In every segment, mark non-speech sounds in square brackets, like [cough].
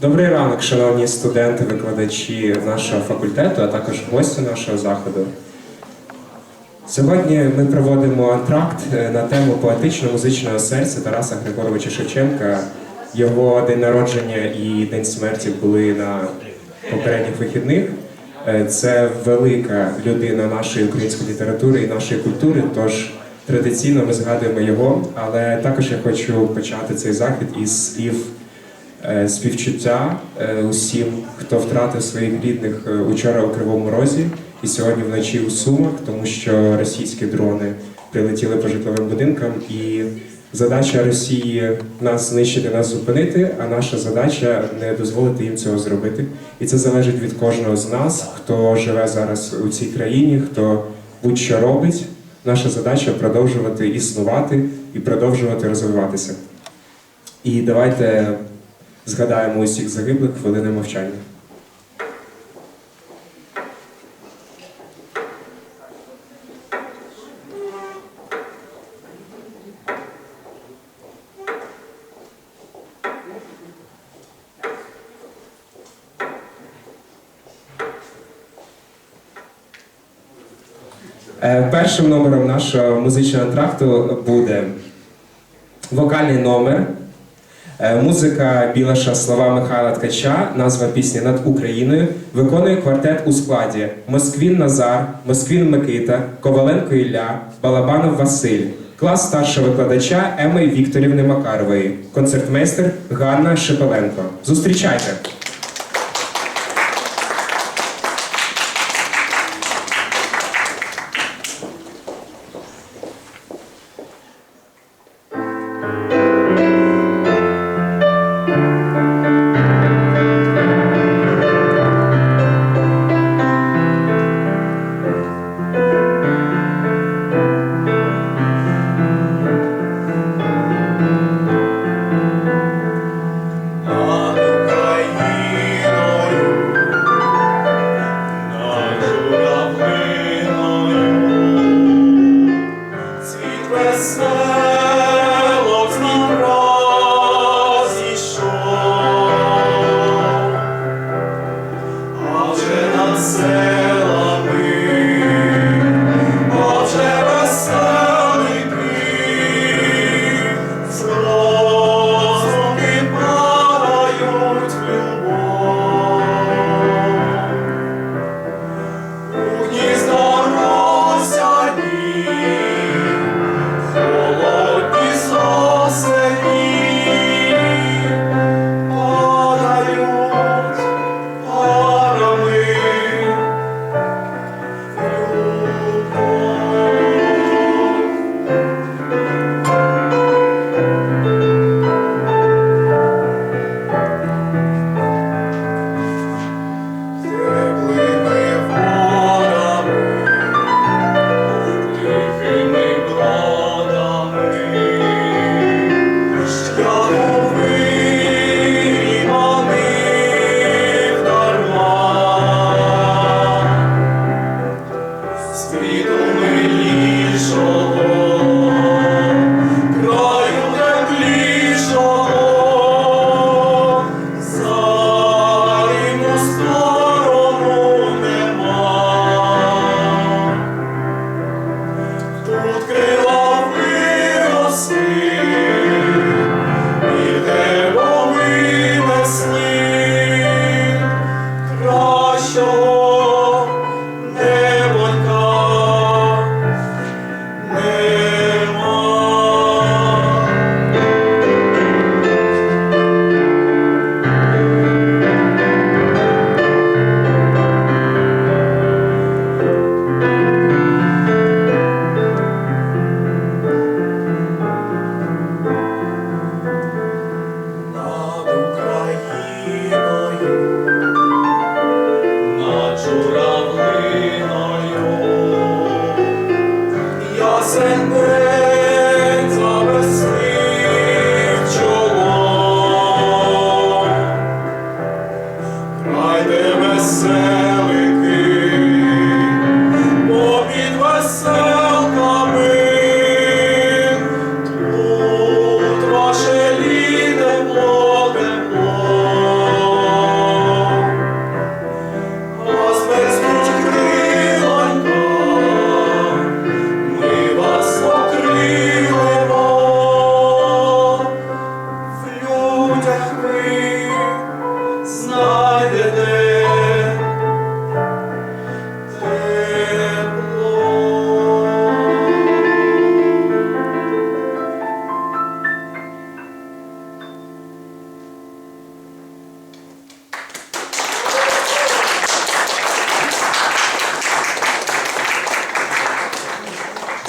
Добрий ранок, шановні студенти, викладачі нашого факультету, а також гості нашого заходу. Сьогодні ми проводимо антракт е, на тему поетично-музичного серця Тараса Григоровича Шевченка. Його день народження і день смерті були на попередніх вихідних. Е, Це велика людина нашої української літератури і нашої культури. Тож традиційно ми згадуємо його. Але також я хочу почати цей захід із слів співчуття е, усім, хто втратив своїх рідних е, учора у Кривому Розі і сьогодні вночі у Сумах, тому що російські дрони прилетіли по житловим будинкам. І задача Росії нас знищити, нас зупинити, а наша задача не дозволити їм цього зробити. І це залежить від кожного з нас, хто живе зараз у цій країні, хто будь-що робить. Наша задача продовжувати існувати і продовжувати розвиватися. І давайте згадаємо усіх загиблих хвилини мовчання. Е, Першим номером нашого музичного антракту буде вокальний номер. Е, Музика Білаша, слова Михайла Ткача, назва пісні над Україною виконує квартет у складі Москвін Назар, Москвін Микита, Коваленко Ілля, Балабанов Василь, клас старшого викладача Еми Вікторівни Макарової, концертмейстер Ганна Шепеленко. Зустрічайте!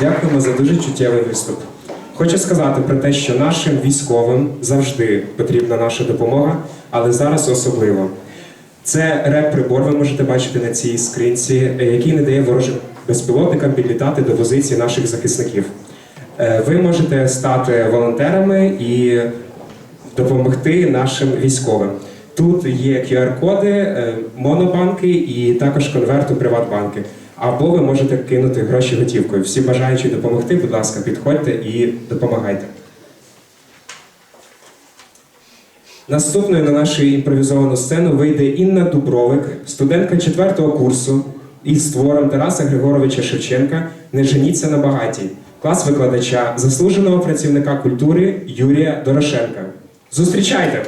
Дякуємо за дуже чуттєвий виступ. Хочу сказати про те, що нашим військовим завжди потрібна наша допомога, але зараз особливо. Це реп-прибор, ви можете бачити на цій скринці, який не дає ворожим безпілотникам підлітати до позиції наших захисників. Е, Ви можете стати волонтерами і допомогти нашим військовим. Тут є QR-коди, е, монобанки і також конверт у Приватбанки. Або ви можете кинути гроші готівкою. Всі бажаючі допомогти, будь ласка, підходьте і допомагайте. Наступною на нашу імпровізовану сцену вийде Інна Дубровик, студентка 4 курсу із твором Тараса Григоровича Шевченка Не женіться на багатій, клас викладача, заслуженого працівника культури Юрія Дорошенка. Зустрічайте!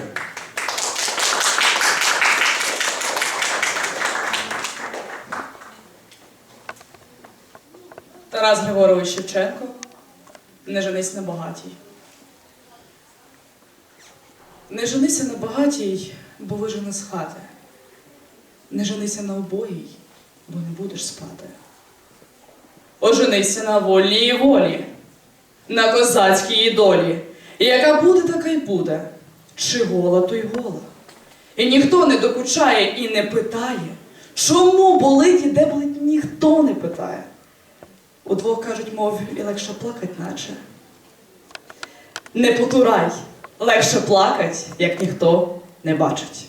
Тарас Григорович Шевченко. Не женись на багатій. Не женися на багатій, бо вижене з хати. Не женися на убогій, бо не будеш спати. Оженися на волі і волі, на козацькій долі. Яка буде, така й буде. Чи гола, то й гола. І ніхто не докучає і не питає, чому болить і де болить, ніхто не питає. Удвох кажуть, мов і легше плакать, наче. Не потурай, легше плакать, як ніхто не бачить.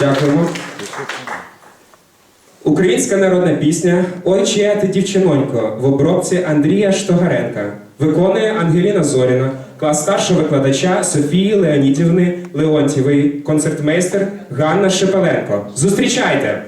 Дякуємо. Українська народна пісня Ой, чия ти дівчинонько в обробці Андрія Штогаренка виконує Ангеліна Зоріна, клас старшого викладача Софії Леонідівни Леонтьєвої, концертмейстер Ганна Шепеленко. Зустрічайте!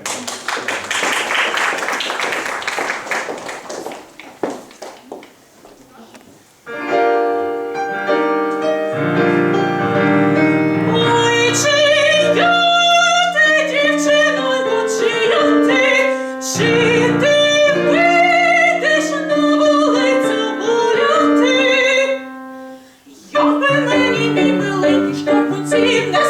Шкарпуці, не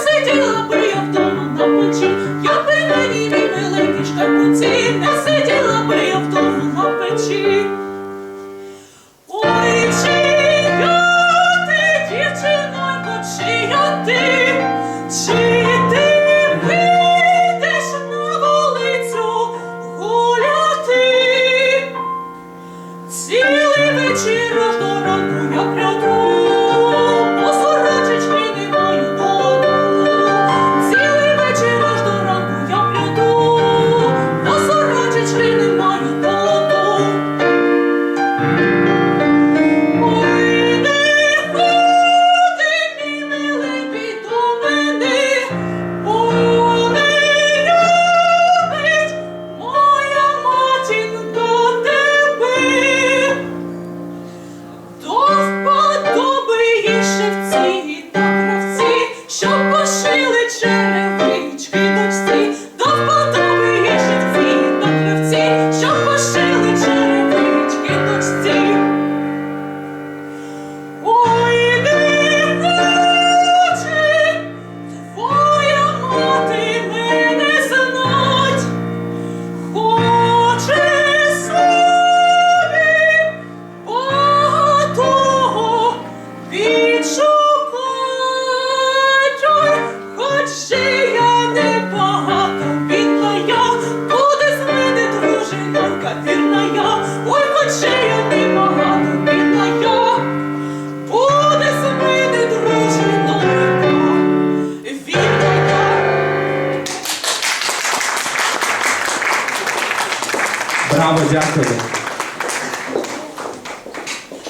Браво, дякую.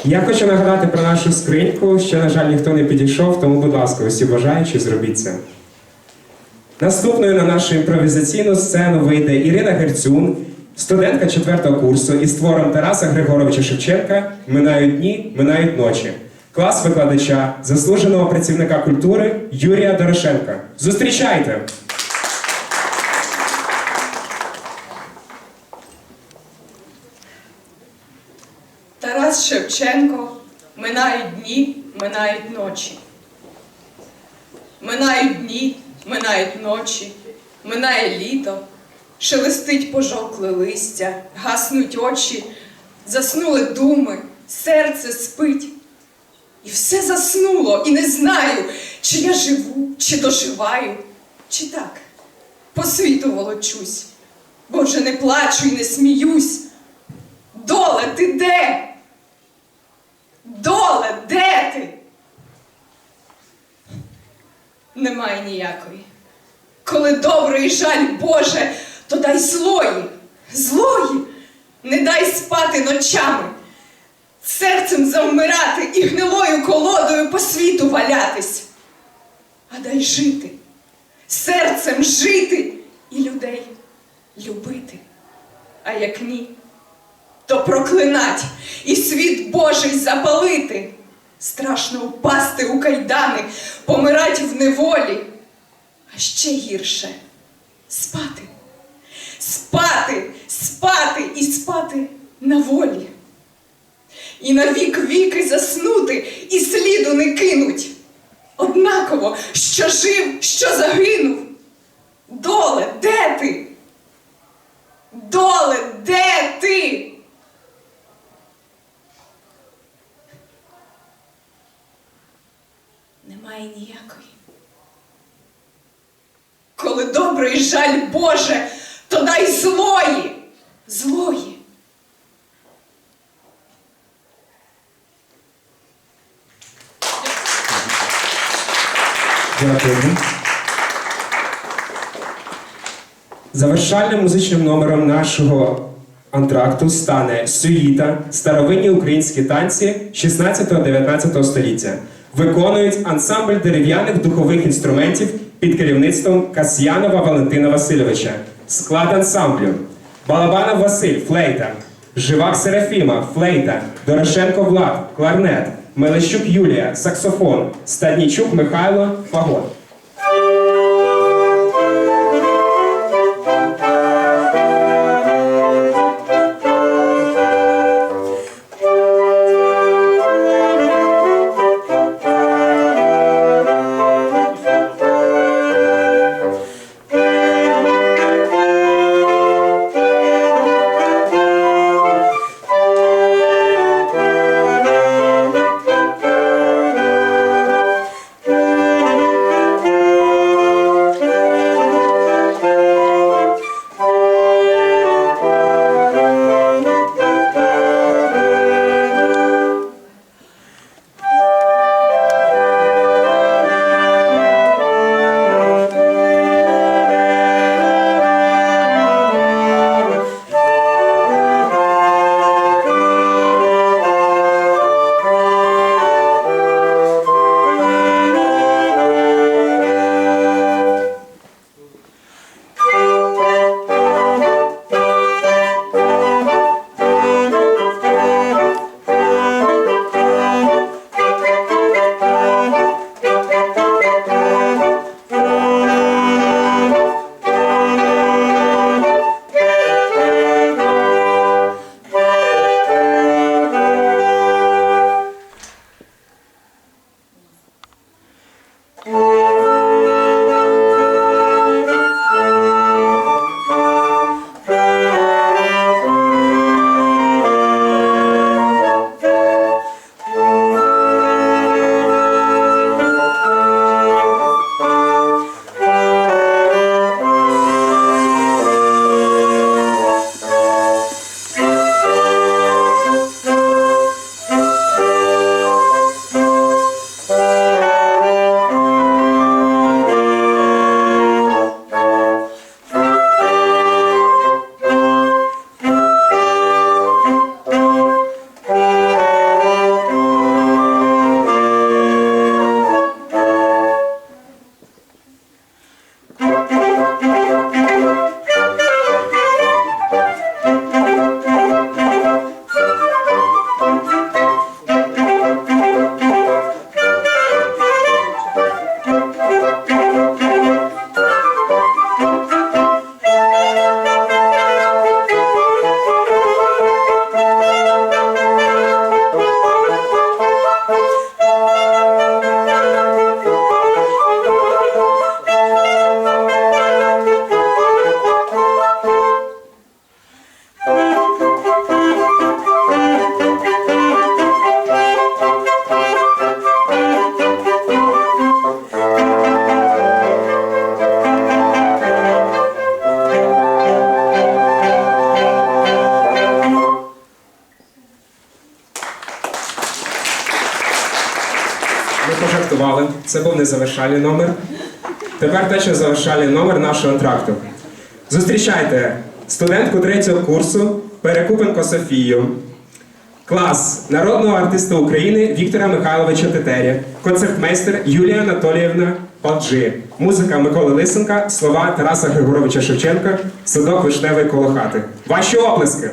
Я хочу нагадати про нашу скриньку. Ще, на жаль, ніхто не підійшов, тому, будь ласка, усі бажаючі, зробіть це. Наступною на нашу імпровізаційну сцену вийде Ірина Герцюн, студентка 4 курсу із твором Тараса Григоровича Шевченка Минають дні, минають ночі. Клас викладача, заслуженого працівника культури Юрія Дорошенка. Зустрічайте! Тарас Шевченко, минають дні, минають ночі. Минають дні, минають ночі, минає літо, Шелестить пожовкле листя, гаснуть очі, заснули думи, серце спить. І все заснуло, і не знаю, чи я живу, чи доживаю, чи так? По світу волочусь, бо вже не плачу і не сміюсь. Доле, ти де? Доле, де ти? Немає ніякої. Коли добрий жаль Боже, то дай злої, злої, не дай спати ночами, серцем завмирати і гнилою колодою по світу валятись, а дай жити, серцем жити і людей любити. А як ні, то проклинать і світ Божий запалити. Страшно упасти у кайдани, помирать в неволі. А ще гірше спати. Спати, спати і спати на волі. І на вік віки заснути, і сліду не кинуть. Однаково, що жив, що загинув. Доле, де ти? Доле, де ти? Немає ніякої. Коли добрий жаль Боже, то дай злої, злої. Дякую. Завершальним музичним номером нашого антракту стане сюїта старовинні українські танці 16-19 століття. Виконують ансамбль дерев'яних духових інструментів під керівництвом Касьянова Валентина Васильовича. Склад ансамблю: Балабанов Василь, флейта, Живак Серафіма, флейта, Дорошенко Влад, кларнет, Мелещук Юлія, саксофон, Стаднічук Михайло, фагот. Не завершальний номер. Тепер точно завершальний номер нашого антракту. Зустрічайте студентку третього курсу Перекупенко Софію. Клас народного артиста України Віктора Михайловича Тетеря, концертмейстер Юлія Анатоліївна Палджи, музика Миколи Лисенка, слова Тараса Григоровича Шевченка, садок вишневий коло хати. Ваші оплески!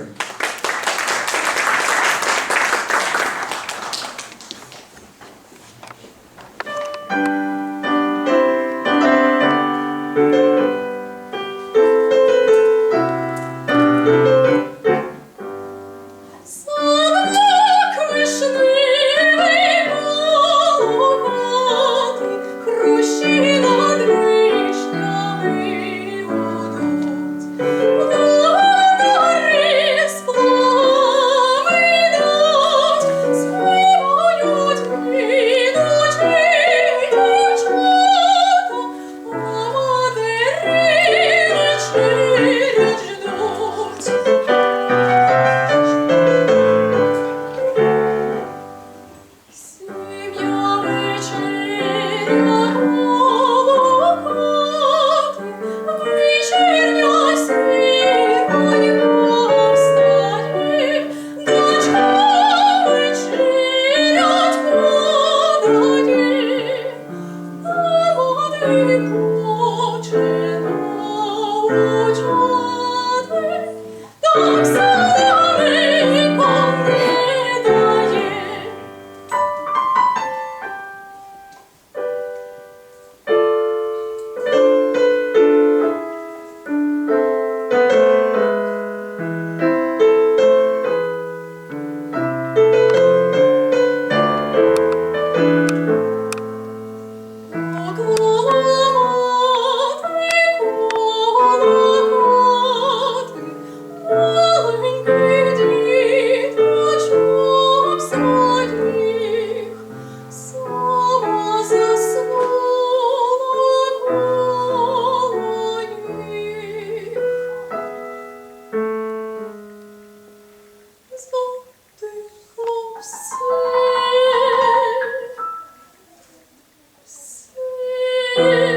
Все. [laughs]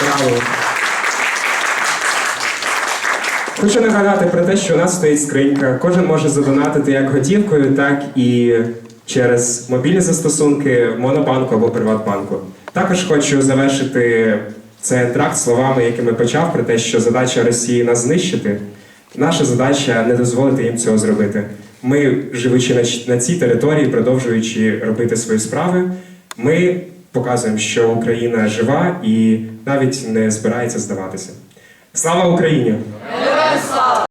Браво! Хочу нагадати про те, що у нас стоїть скринька. Кожен може задонатити як готівкою, так і через мобільні застосунки Монобанку або Приватбанку. Також хочу завершити цей антракт словами, якими почав, про те, що задача Росії нас знищити. Наша задача не дозволити їм цього зробити. Ми, живучи на цій території, продовжуючи робити свої справи, ми показуємо, що Україна жива і навіть не збирається здаватися. Слава Україні!